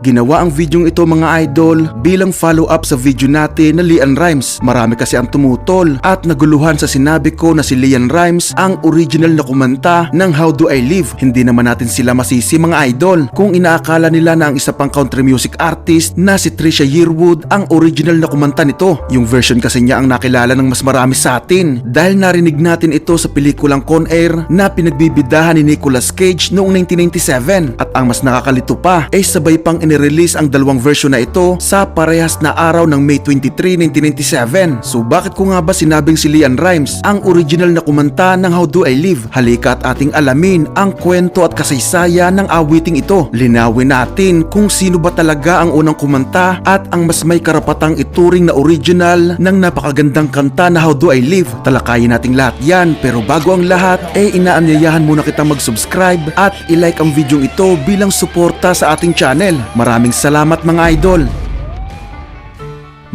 Ginawa ang videong ito mga idol bilang follow-up sa video natin na Lian Rhymes. Marami kasi ang tumutol at naguluhan sa sinabi ko na si Lian Rhymes ang original na kumanta ng How Do I Live. Hindi naman natin sila masisi mga idol kung inaakala nila na ang isa pang country music artist na si Trisha Yearwood ang original na kumanta nito. Yung version kasi niya ang nakilala ng mas marami sa atin dahil narinig natin ito sa pelikulang Con Air na pinagbibidahan ni Nicolas Cage noong 1997 at ang mas nakakalito pa ay sabay pang inirelease ang dalawang version na ito sa parehas na araw ng May 23, 1997. So bakit ko nga ba sinabing si Lian Rhymes ang original na kumanta ng How Do I Live? Halika at ating alamin ang kwento at kasaysayan ng awiting ito. Linawin natin kung sino ba talaga ang unang kumanta at ang mas may karapatang ituring na original ng napakagandang kanta na How Do I Live. Talakayin nating lahat yan pero bago ang lahat eh inaanyayahan muna kitang mag-subscribe at ilike ang video ito bilang suporta sa ating channel. Maraming salamat mga idol!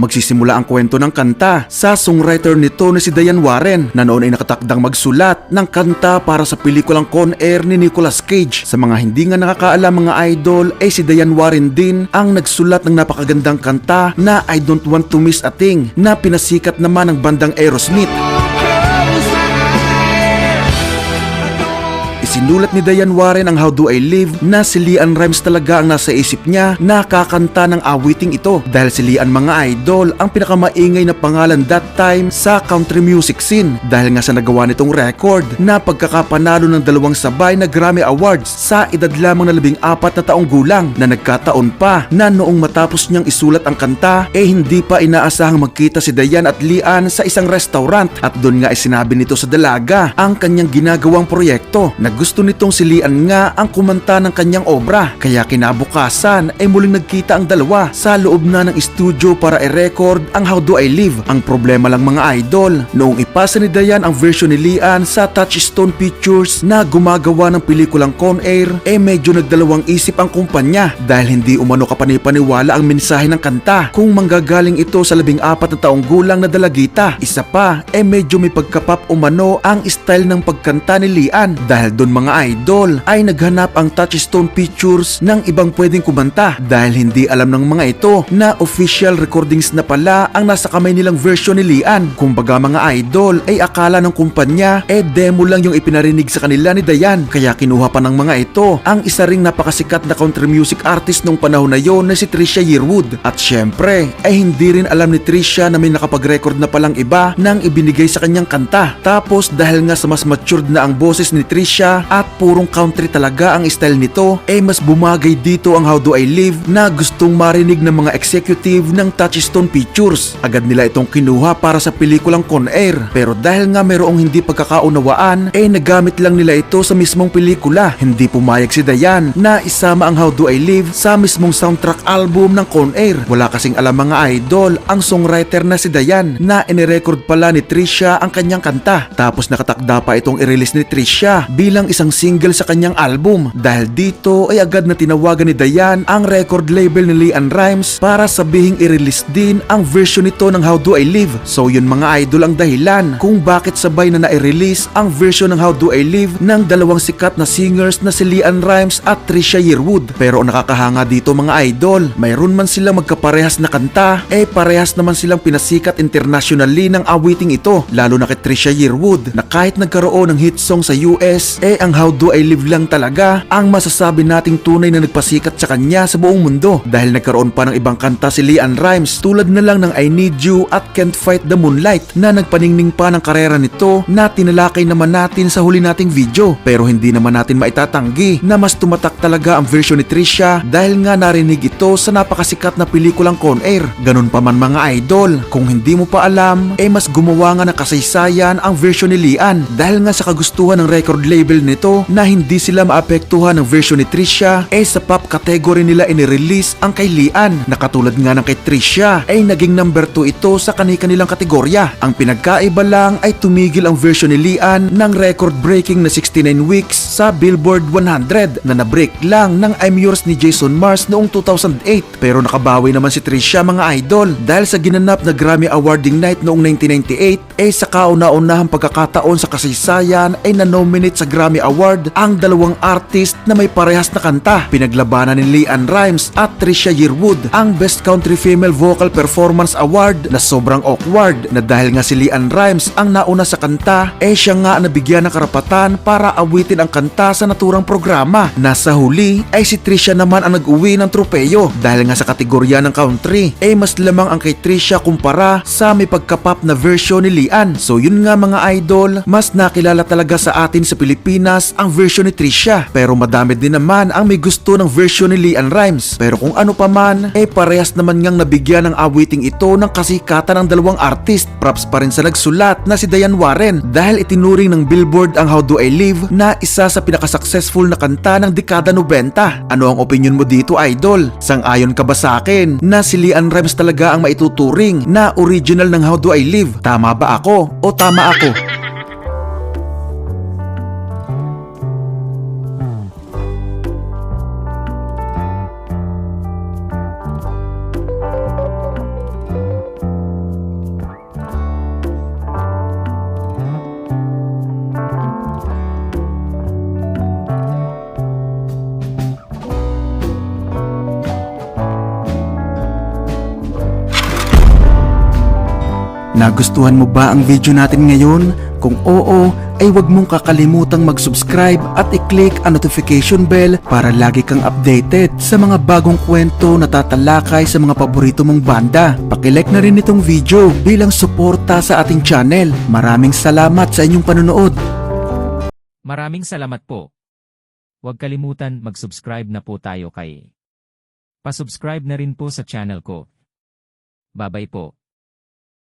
Magsisimula ang kwento ng kanta sa songwriter nito na si Diane Warren na noon ay nakatakdang magsulat ng kanta para sa pelikulang Con Air ni Nicolas Cage. Sa mga hindi nga nakakaalam mga idol ay si Diane Warren din ang nagsulat ng napakagandang kanta na I Don't Want to Miss a Thing na pinasikat naman ng bandang Aerosmith. Isinulat ni Diane Warren ang How Do I Live na si Lian Rhymes talaga ang nasa isip niya na kakanta ng awiting ito. Dahil si Lian mga idol ang pinakamaingay na pangalan that time sa country music scene. Dahil nga sa nagawa nitong record na pagkakapanalo ng dalawang sabay na Grammy Awards sa edad lamang na labing apat na taong gulang na nagkataon pa na noong matapos niyang isulat ang kanta eh hindi pa inaasahang magkita si Diane at Lian sa isang restaurant. At doon nga ay sinabi nito sa dalaga ang kanyang ginagawang proyekto na gusto nitong si Lian nga ang kumanta ng kanyang obra. Kaya kinabukasan ay muling nagkita ang dalawa sa loob na ng studio para i-record ang How Do I Live. Ang problema lang mga idol, noong ipasa ni Dayan ang version ni Lian sa Touchstone Pictures na gumagawa ng pelikulang Con Air, eh medyo nagdalawang isip ang kumpanya dahil hindi umano kapanipaniwala ang mensahe ng kanta kung manggagaling ito sa labing apat na taong gulang na dalagita. Isa pa, eh medyo may pagkapap umano ang style ng pagkanta ni Lian dahil doon mga idol ay naghanap ang Touchstone Pictures ng ibang pwedeng kumanta. Dahil hindi alam ng mga ito na official recordings na pala ang nasa kamay nilang version ni Lian. Kumbaga mga idol ay akala ng kumpanya eh demo lang yung ipinarinig sa kanila ni Dayan. Kaya kinuha pa ng mga ito ang isa ring napakasikat na country music artist nung panahon na yon na si Trisha Yearwood. At syempre ay hindi rin alam ni Trisha na may nakapag-record na palang iba nang ibinigay sa kanyang kanta. Tapos dahil nga sa mas matured na ang boses ni Trisha at purong country talaga ang style nito eh mas bumagay dito ang How Do I Live na gustong marinig ng mga executive ng Touchstone Pictures. Agad nila itong kinuha para sa pelikulang Con Air pero dahil nga mayroong hindi pagkakaunawaan eh nagamit lang nila ito sa mismong pelikula. Hindi pumayag si Dayan na isama ang How Do I Live sa mismong soundtrack album ng Con Air. Wala kasing alam mga idol ang songwriter na si Dayan na inirecord pala ni Trisha ang kanyang kanta. Tapos nakatakda pa itong i-release ni Trisha bilang isang single sa kanyang album. Dahil dito ay agad na tinawagan ni Dayan ang record label ni Lian Rhymes para sabihing i-release din ang version nito ng How Do I Live. So yun mga idol ang dahilan kung bakit sabay na na-release ang version ng How Do I Live ng dalawang sikat na singers na si Lian Rhymes at Trisha Yearwood. Pero ang nakakahanga dito mga idol, mayroon man silang magkaparehas na kanta, eh parehas naman silang pinasikat internationally ng awiting ito. Lalo na kay Trisha Yearwood na kahit nagkaroon ng hit song sa US, eh ang How Do I Live lang talaga ang masasabi nating tunay na nagpasikat sa kanya sa buong mundo. Dahil nagkaroon pa ng ibang kanta si Lian Rhymes tulad na lang ng I Need You at Can't Fight the Moonlight na nagpaningning pa ng karera nito na tinalakay naman natin sa huli nating video. Pero hindi naman natin maitatanggi na mas tumatak talaga ang version ni Trisha dahil nga narinig ito sa napakasikat na pelikulang Con Air. Ganun pa man mga idol, kung hindi mo pa alam, eh mas gumawa nga ng kasaysayan ang version ni Lian dahil nga sa kagustuhan ng record label din nito na hindi sila maapektuhan ng version ni Trisha eh sa pop category nila inirelease ang kay Lian na katulad nga ng kay Trisha ay naging number 2 ito sa kani-kanilang kategorya. Ang pinagkaiba lang ay tumigil ang version ni Lian ng record-breaking na 69 weeks sa Billboard 100 na na-break lang ng I'm Yours ni Jason Mars noong 2008 pero nakabawi naman si Trisha mga idol dahil sa ginanap na Grammy Awarding Night noong 1998 eh sa kauna-unahang pagkakataon sa kasaysayan ay na-nominate sa Grammy Award ang dalawang artist na may parehas na kanta. Pinaglabanan ni Leanne Rimes at Trisha Yearwood ang Best Country Female Vocal Performance Award na sobrang awkward na dahil nga si Leanne Rimes ang nauna sa kanta eh siya nga nabigyan ng karapatan para awitin ang kanta sa naturang programa. Nasa huli ay si Trisha naman ang nag-uwi ng tropeyo dahil nga sa kategorya ng country eh mas lamang ang kay Trisha kumpara sa may pagkapop na version ni Lian. So yun nga mga idol, mas nakilala talaga sa atin sa Pilipinas ang version ni Trisha. Pero madami din naman ang may gusto ng version ni Lian Rhymes. Pero kung ano pa man, eh parehas naman ngang nabigyan ng awiting ito ng kasikatan ng dalawang artist. Props pa rin sa nagsulat na si Diane Warren dahil itinuring ng Billboard ang How Do I Live na isa sa pinakasuccessful na kanta ng dekada 90. Ano ang opinion mo dito idol? Sang-ayon ka ba sa akin na si Lian Rhymes talaga ang maituturing na original ng How Do I Live? Tama ba ako o tama ako? Nagustuhan mo ba ang video natin ngayon? Kung oo, ay huwag mong kakalimutang mag-subscribe at i-click ang notification bell para lagi kang updated sa mga bagong kwento na tatalakay sa mga paborito mong banda. Pakilike na rin itong video bilang suporta sa ating channel. Maraming salamat sa inyong panonood. Maraming salamat po. Huwag kalimutan mag-subscribe na po tayo kay. Pasubscribe na rin po sa channel ko. Babay po.